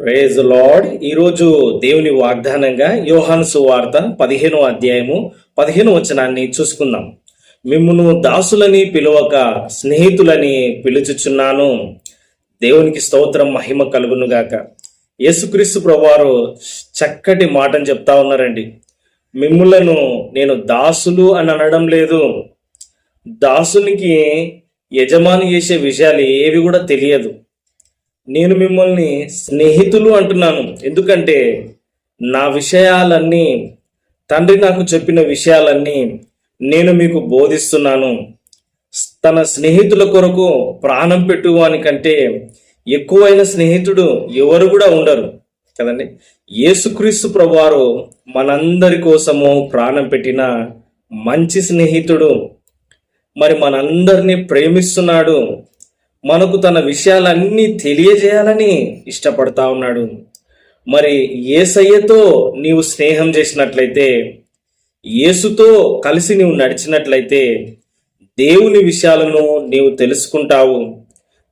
Praise lord ఈరోజు దేవుని వాగ్దానంగా యోహాను సువార్త పదిహేనో అధ్యాయము పదిహేను వచనాన్ని చూసుకుందాం. మిమ్మును దాసులని పిలువక స్నేహితులని పిలుచుచున్నాను. దేవునికి స్తోత్రం మహిమ కలుగునుగాక యేసుక్రీస్తు ప్రభువారు చక్కటి మాటను చెప్తా ఉన్నారండి. మిమ్ములను నేను దాసులు అని అనడం లేదు. దాసునికి యజమాని చేసే విషయాలు ఏవి కూడా తెలియదు. నేను మిమ్మల్ని స్నేహితులు అంటున్నాను. ఎందుకంటే నా విషయాలన్నీ తండ్రి నాకు చెప్పిన విషయాలన్నీ నేను మీకు బోధిస్తున్నాను. తన స్నేహితుల కొరకు ప్రాణం పెట్టువాని కంటే ఎక్కువైన స్నేహితుడు ఎవరు కూడా ఉండరు. కదండి? యేసుక్రీస్తు ప్రభువారు మనందరి కోసము ప్రాణం పెట్టిన మంచి స్నేహితుడు. మరి మనందరినీ ప్రేమిస్తున్నాడు. మనకు తన విషయాలన్నీ తెలియజేయాలని ఇష్టపడతా ఉన్నాడు. మరి ఏసయ్యతో నీవు స్నేహం చేసినట్లయితే యేసుతో కలిసి నీవు నడిచినట్లయితే దేవుని విషయాలను నీవు తెలుసుకుంటావు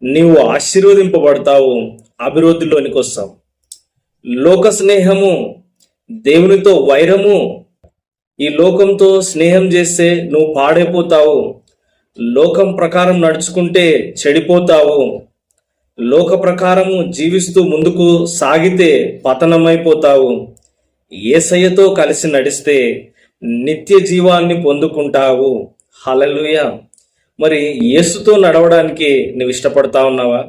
నీవు ఆశీర్వదింపబడతావు అభివృద్ధిలోనికి వస్తావు. లోక స్నేహము దేవునితో వైరము ఈ లోకంతో స్నేహం చేస్తే నువ్వు పాడైపోతావు. లోకం ప్రకారం నడుచుకుంటే చెడిపోతావు. లోక ప్రకారము జీవిస్తూ ముందుకు సాగితే పతనమైపోతావు. ఏసయ్యతో కలిసి నడిస్తే నిత్య జీవాన్ని పొందుకుంటావు. హలలుయ మరి యేసుతో నడవడానికి నువ్వు ఇష్టపడతా ఉన్నావా?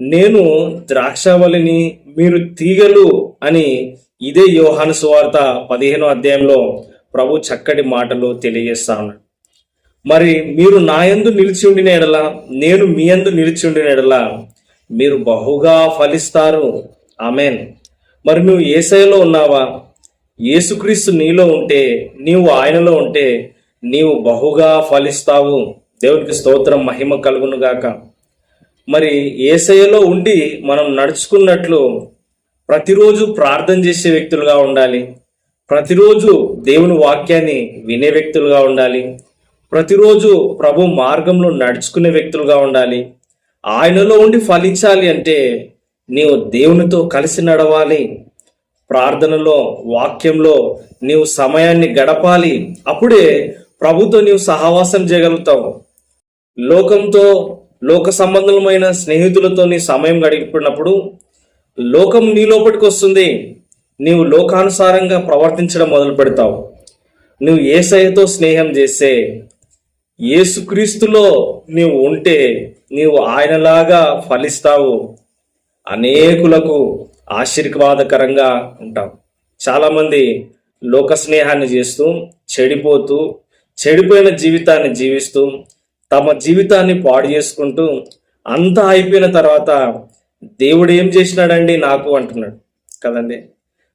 నేను ద్రాక్షావళిని మీరు తీగలు అని ఇదే యోహాను సువార్త పదిహేనో అధ్యాయంలో ప్రభు చక్కటి మాటలు తెలియజేస్తా ఉన్నాడు. మరి మీరు నా యందు నిలిచి ఉండిన ఎడల నేను మీ యందు నిలిచి ఉండిన ఎడల మీరు బహుగా ఫలిస్తారు. ఆమెన్. మరి నువ్వు ఏసైలో ఉన్నావా? యేసుక్రీస్తు నీలో ఉంటే నీవు ఆయనలో ఉంటే నీవు బహుగా ఫలిస్తావు. దేవునికి స్తోత్రం మహిమ కలుగును గాక. మరి ఏసయలో ఉండి మనం నడుచుకున్నట్లు ప్రతిరోజు ప్రార్థన చేసే వ్యక్తులుగా ఉండాలి. ప్రతిరోజు దేవుని వాక్యాన్ని వినే వ్యక్తులుగా ఉండాలి. ప్రతిరోజు ప్రభు మార్గంలో నడుచుకునే వ్యక్తులుగా ఉండాలి. ఆయనలో ఉండి ఫలించాలి అంటే నీవు దేవునితో కలిసి నడవాలి. ప్రార్థనలో వాక్యంలో నీవు సమయాన్ని గడపాలి. అప్పుడే ప్రభుతో నీవు సహవాసం చేయగలుగుతావు. లోకంతో లోక సంబంధమైన స్నేహితులతో నీ సమయం గడిపినప్పుడు లోకం నీ లోపలికి వస్తుంది. నీవు లోకానుసారంగా ప్రవర్తించడం మొదలు పెడతావు నువ్వు ఏసయ్యతో స్నేహం చేస్తే యేసుక్రీస్తులో నీవు ఉంటే నీవు ఆయనలాగా ఫలిస్తావు. అనేకులకు ఆశీర్వాదకరంగా ఉంటావు. చాలామంది లోక స్నేహాన్ని చేస్తూ చెడిపోతూ చెడిపోయిన జీవితాన్ని జీవిస్తూ తమ జీవితాన్ని పాడు చేసుకుంటూ అంతా అయిపోయిన తర్వాత దేవుడు ఏం చేసినాడండి నాకు అంటున్నాడు. కదండి?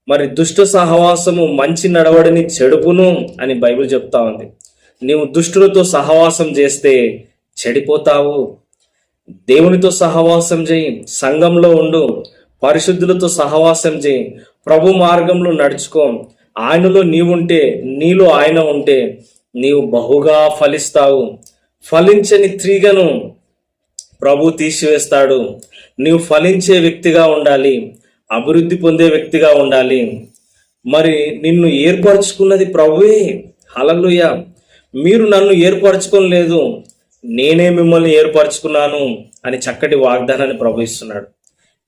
మరి దుష్ట సహవాసము మంచి నడవడిని చెడుపును అని బైబిల్ చెప్తా ఉంది. నీవు దుష్టులతో సహవాసం చేస్తే చెడిపోతావు. దేవునితో సహవాసం చేయి సంఘంలో ఉండు. పరిశుద్ధులతో సహవాసం చేయి. ప్రభు మార్గంలో నడుచుకో. ఆయనలో నీవుంటే నీలో ఆయన ఉంటే నీవు బహుగా ఫలిస్తావు. ఫలించని త్రీగను ప్రభు తీసివేస్తాడు. నీవు ఫలించే వ్యక్తిగా ఉండాలి. అభివృద్ధి పొందే వ్యక్తిగా ఉండాలి. మరి నిన్ను ఏర్పరచుకున్నది ప్రభువే. హలలుయ మీరు నన్ను ఏర్పరచుకోలేదు నేనే మిమ్మల్ని ఏర్పరచుకున్నాను అని చక్కటి వాగ్దానాన్ని ప్రభవిస్తున్నాడు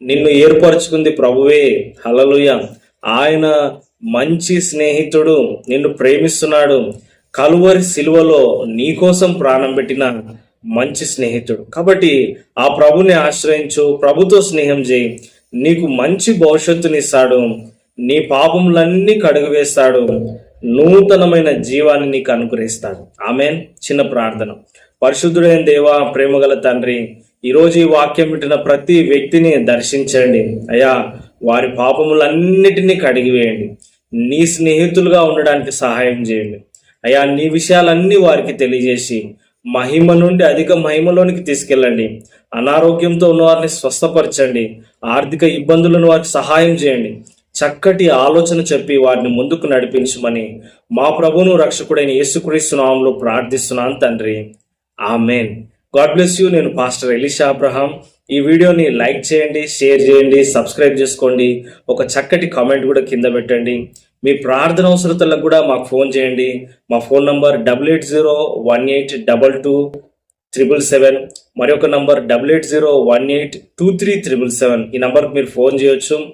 నిన్ను ఏర్పరచుకుంది ప్రభువే హలలుయ ఆయన మంచి స్నేహితుడు నిన్ను ప్రేమిస్తున్నాడు. కలువరి సిలువలో నీకోసం ప్రాణం పెట్టిన మంచి స్నేహితుడు. కాబట్టి ఆ ప్రభుని ఆశ్రయించు ప్రభుతో స్నేహం చేయి. నీకు మంచి భవిష్యత్తునిస్తాడు. నీ పాపములన్నీ కడుగు వేస్తాడు. నూతనమైన జీవాన్ని నీకు అనుగ్రహిస్తాడు ఆమెన్. చిన్న ప్రార్థన. పరిశుద్ధుడైన దేవా ప్రేమగల తండ్రి ఈరోజు ఈ వాక్యం వింటున్న ప్రతి వ్యక్తిని దర్శించండి. అయ్యా వారి పాపములన్నిటినీ కడిగివేయండి. నీ స్నేహితులుగా ఉండడానికి సహాయం చేయండి. అయ్యా నీ విషయాలన్నీ వారికి తెలియజేసి మహిమ నుండి అధిక మహిమలోనికి తీసుకెళ్ళండి. అనారోగ్యంతో ఉన్నవారిని స్వస్థపరచండి. ఆర్థిక ఇబ్బందులను వారికి సహాయం చేయండి. చక్కటి ఆలోచన చెప్పి వారిని ముందుకు నడిపించమని మా ప్రభును రక్షకుడైన యేసుక్రీస్తు నామంలో ప్రార్థిస్తున్నాను తండ్రి. ఆమెన్. God bless you. నేను పాస్టర్ ఎలిషా అబ్రహాం. ఈ వీడియోని లైక్ చేయండి షేర్ చేయండి సబ్స్క్రైబ్ చేసుకోండి. ఒక చక్కటి కామెంట్ కూడా కింద పెట్టండి. మీ ప్రార్థన అవసరతలకు కూడా మాకు ఫోన్ చేయండి. మా phone number double eight zero one eight double two triple seven. మరొక number double eight zero one eight two three triple seven. ఈ నంబర్కి మీరు ఫోన్ చేయొచ్చు.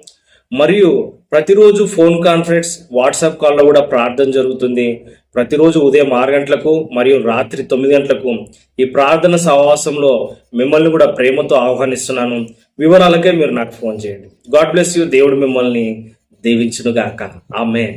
మరియు ప్రతిరోజు ఫోన్ కాన్ఫరెన్స్ వాట్సాప్ కాల్లో కూడా ప్రార్థన జరుగుతుంది. ప్రతిరోజు ఉదయం ఆరు గంటలకు మరియు రాత్రి తొమ్మిది గంటలకు ఈ ప్రార్థన సహవాసంలో మిమ్మల్ని కూడా ప్రేమతో ఆహ్వానిస్తున్నాను. వివరాలకే మీరు నాకు ఫోన్ చేయండి. God bless you. దేవుడు మిమ్మల్ని దీవించునుగాక. ఆమె